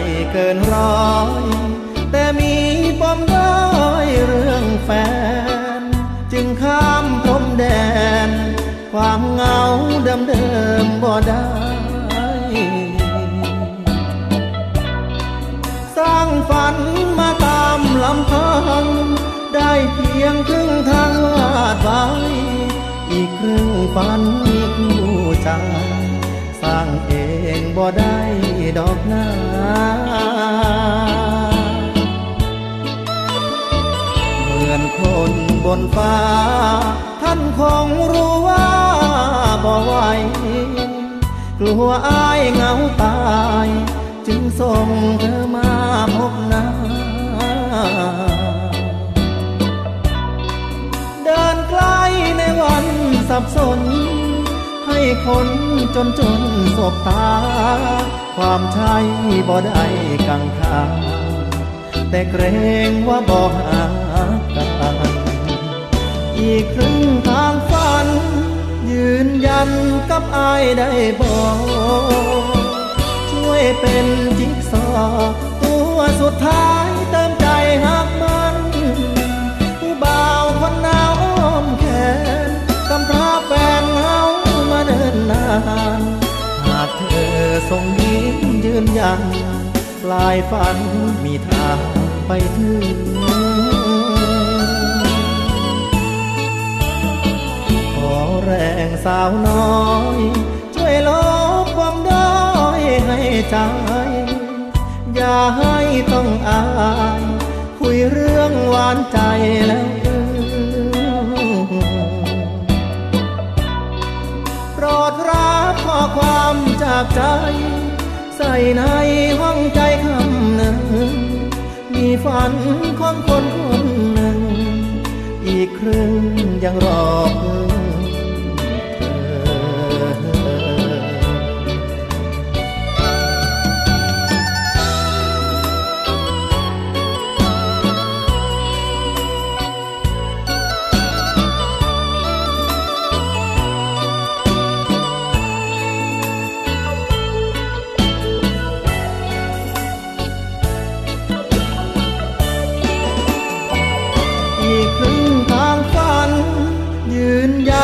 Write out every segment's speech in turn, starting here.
ใจเกินร้อย แต่มีปมด้อยเรื่องแฟน จึงข้ามพรมแดน ความเหงาเดิมเดิมๆบ่ได้ สร้างฝันมาตามลำพัง ได้เพียงครึ่งทางวาดไว้อีกครึ่งฝันมีคู่ใจสร้างเองบ่ได้ ดอกนาเหมือนคนบนฟ้า ท่านคงรู้ว่าบ่ไหวกลัวอายเหงาตาย จึงส่งเธอมาพบหน้า เดินใกล้ในวันสับสนให้คนจนจนสบตา ความใช่บ่ได้กังขาแต่เกรงว่าบ่หากันอีกครึ่งทางฝัน ยืนยันกับอายได้บอกช่วยเป็นจิ๊กซอว์ตัวสุดท้าย ทรงยิ้มยืนยันปลายฝันมีทางไปถึงขอแรงสาวน้อย ช่วยลบความด้อยให้ใจ อย่าให้ต้องอาย คุยเรื่องหวานใจ ใจ ใส่ในห้องใจคำหนึ่ง มีฝันของคนคนหนึ่ง อีกครึ่งยังรอเพิ่ง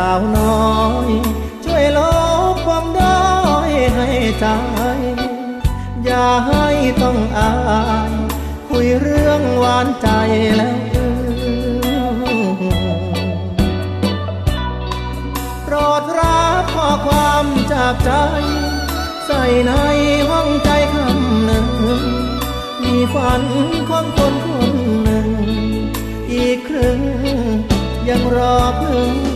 สาวน้อย ช่วยลบความด้อยให้ใจอย่าให้ต้องอาย คุยเรื่องหวานใจแล้วเออโปรดรับข้อความจากใจ ใส่ในห้องใจคำหนึ่ง มีฝันของคนคนหนึ่ง อีกครึ่งยังรอเพิ่งเธอ